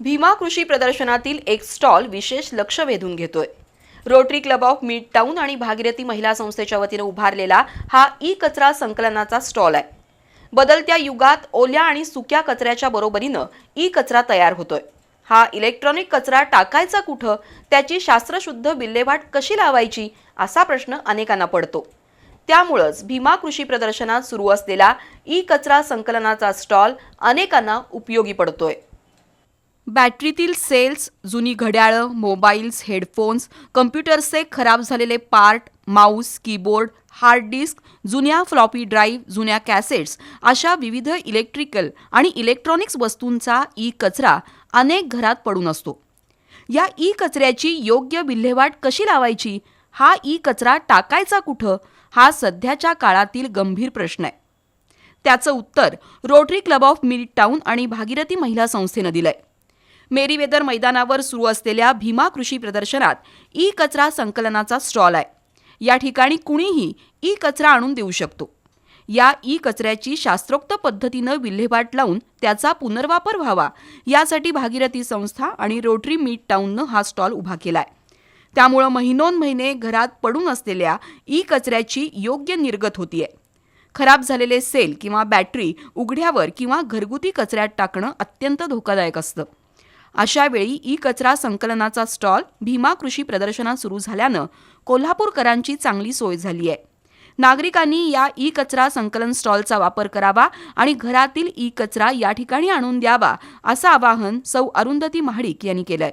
भीमा कृषी प्रदर्शनातील एक स्टॉल विशेष लक्ष वेधून घेतोय. Rotary club of mid town आणि भागीरथी महिला संस्थेच्या वतीनं उभारलेला हा ई कचरा संकलनाचा स्टॉल आहे. बदलत्या युगात ओल्या आणि सुक्या कचऱ्याच्या बरोबरीनं ई कचरा तयार होतोय. हा इलेक्ट्रॉनिक कचरा टाकायचा कुठं? त्याची शास्त्रशुद्ध विल्हेवाट कशी लावायची? असा प्रश्न अनेकांना पडतो. त्यामुळंच भीमा कृषी प्रदर्शनात सुरू असलेला ई कचरा संकलनाचा स्टॉल अनेकांना उपयोगी पडतोय. बॅटरीतील सेल्स जुनी घड्याळं मोबाईल्स हेडफोन्स कम्प्युटर्सचे खराब झालेले part mouse keyboard hard disk जुन्या फ्लॉपी ड्राईव्ह जुन्या कॅसेट्स अशा विविध इलेक्ट्रिकल आणि इलेक्ट्रॉनिक्स वस्तूंचा ई कचरा अनेक घरात पडून असतो. या ई कचऱ्याची योग्य विल्हेवाट कशी लावायची? हा ई कचरा टाकायचा कुठं? हा सध्याच्या काळातील गंभीर प्रश्न आहे. त्याचं उत्तर rotary club of mid town आणि भागीरथी महिला संस्थेनं दिलंय. मेरीवेदर मैदानावर सुरू असलेल्या भीमा कृषी प्रदर्शनात ई कचरा संकलनाचा स्टॉल आहे. या ठिकाणी कुणीही ई कचरा आणून देऊ शकतो. या ई कचऱ्याची शास्त्रोक्त पद्धतीनं विल्हेवाट लावून त्याचा पुनर्वापर व्हावा यासाठी भागीरथी संस्था आणि रोटरी मीट टाऊननं हा स्टॉल उभा केलाय. त्यामुळं महिनोन महिने घरात पडून असलेल्या ई कचऱ्याची योग्य निर्गत होतीये. खराब झालेले सेल किंवा बॅटरी उघड्यावर किंवा घरगुती कचऱ्यात टाकणं अत्यंत धोकादायक असतं. अशा वेळी ई कचरा संकलनाचा स्टॉल भीमा कृषी प्रदर्शनात सुरू झाल्यानं कोल्हापूरकरांची चांगली सोय झाली आहे नागरिकांनी या ई कचरा संकलन स्टॉलचा वापर करावा आणि घरातील ई कचरा या ठिकाणी आणून द्यावा असं आवाहन सौ अरुंधती महाडिक यांनी केलंय.